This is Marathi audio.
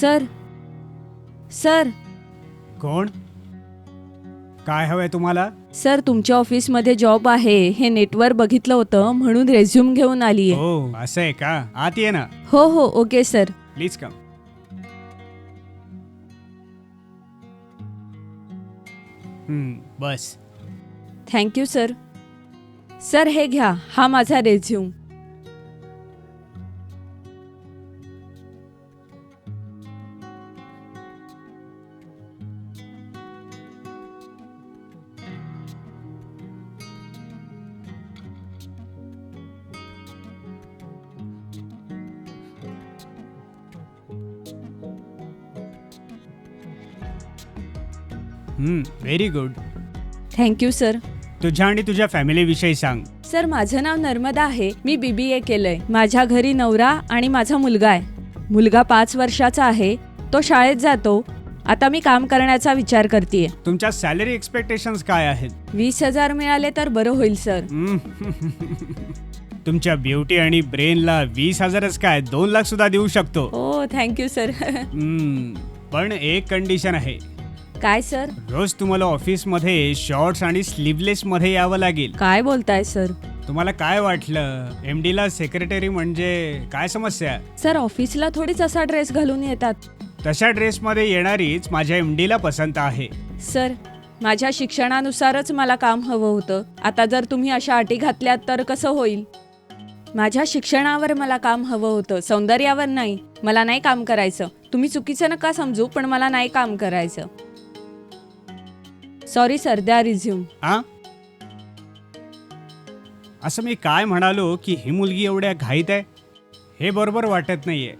सर. सर. कोण? काय हवंय तुम्हाला? सर तुमच्या ऑफिसमध्ये जॉब आहे. हे नेटवर बघितलं होतं म्हणून रेझ्युम घेऊन आली आहे. हो असं आहे का? आत ये ना. हो हो ओके सर. प्लीज कम हम्म, बस. Thank you sir. सर हे घ्या. हा माझा resume. Very good thank you sir तुझ्या आणि तुझ्या फॅमिलीविषयी सांग. सर माझं नाव नर्मदा आहे. मी बी बी ए केलंय. माझ्या घरी नवरा आणि माझा मुलगा आहे. मुलगा पाच वर्षाचा आहे. तो शाळेत जातो. आता मी काम करण्याचा विचार करते तुमच्या सॅलरी एक्सपेक्टेशन्स काय आहेत? वीस हजार मिळाले तर बरं होईल सर हम्म. तुमच्या ब्युटी आणि ब्रेनला वीस हजारच काय? दोन लाख सुद्धा देऊ शकतो. हो थँक्यू सर हम्म, पण एक कंडिशन आहे. काय सर? रोज तुम्हाला ऑफिसमध्ये शॉर्ट्स आणि स्लीवलेस मध्ये यावं लागेल. काय बोलताय सर? तुम्हाला काय वाटलं? एम ला सेक्रेटरी म्हणजे काय समस्या? सर ऑफिसला थोडीच असा ड्रेस घालून येतात. तशा ड्रेसमध्ये येणारीच माझ्या एम ला पसंत आहे. सर माझ्या शिक्षणानुसारच मला काम हवं होतं. आता जर तुम्ही अशा अटी घातल्यात तर कसं होईल? माझ्या शिक्षणावर मला काम हवं होतं सौंदर्यावर नाही. मला नाही काम करायचं. तुम्ही चुकीचं नका समजू पण मला नाही काम करायचं. सॉरी सर द्या रिझ्यूम आ? असं मी काय म्हणालो की ही मुलगी एवढ्या घाईत आहे? हे बरोबर वाटत नाहीये.